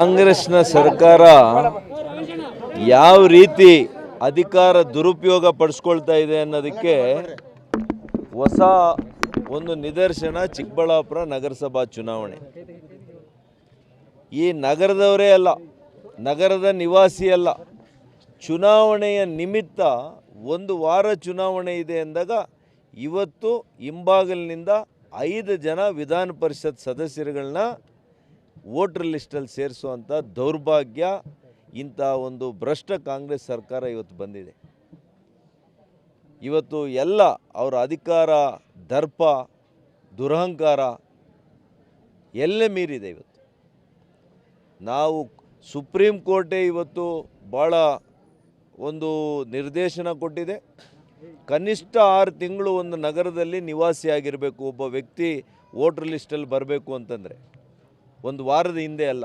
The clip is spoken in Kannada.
ಕಾಂಗ್ರೆಸ್ನ ಸರ್ಕಾರ ಯಾವ ರೀತಿ ಅಧಿಕಾರ ದುರುಪಯೋಗ ಪಡಿಸ್ಕೊಳ್ತಾ ಇದೆ ಅನ್ನೋದಕ್ಕೆ ಹೊಸ ಒಂದು ನಿದರ್ಶನ ಚಿಕ್ಕಬಳ್ಳಾಪುರ ನಗರಸಭಾ ಚುನಾವಣೆ. ಈ ನಗರದವರೇ ಅಲ್ಲ, ನಗರದ ನಿವಾಸಿ ಅಲ್ಲ, ಚುನಾವಣೆಯ ನಿಮಿತ್ತ ಒಂದು ವಾರ ಚುನಾವಣೆ ಇದೆ ಅಂದಾಗ ಇವತ್ತು ಹಿಂಬಾಗಲಿನಿಂದ ಐದು ಜನ ವಿಧಾನ ಪರಿಷತ್ ಸದಸ್ಯರುಗಳನ್ನ ವೋಟರ್ ಲಿಸ್ಟಲ್ಲಿ ಸೇರಿಸುವಂಥ ದೌರ್ಭಾಗ್ಯ ಇಂಥ ಒಂದು ಭ್ರಷ್ಟ ಕಾಂಗ್ರೆಸ್ ಸರ್ಕಾರ ಇವತ್ತು ಬಂದಿದೆ. ಇವತ್ತು ಎಲ್ಲ ಅವರ ಅಧಿಕಾರ, ದರ್ಪ, ದುರಹಂಕಾರ ಎಲ್ಲೇ ಮೀರಿದೆ ಇವತ್ತು. ನಾವು ಸುಪ್ರೀಂ ಕೋರ್ಟೇ ಇವತ್ತು ಭಾಳ ಒಂದು ನಿರ್ದೇಶನ ಕೊಟ್ಟಿದೆ. ಕನಿಷ್ಠ ಆರು ತಿಂಗಳು ಒಂದು ನಗರದಲ್ಲಿ ನಿವಾಸಿಯಾಗಿರಬೇಕು ಒಬ್ಬ ವ್ಯಕ್ತಿ ವೋಟ್ರ್ ಲಿಸ್ಟಲ್ಲಿ ಬರಬೇಕು ಅಂತಂದರೆ. ಒಂದು ವಾರದ ಹಿಂದೆ ಅಲ್ಲ.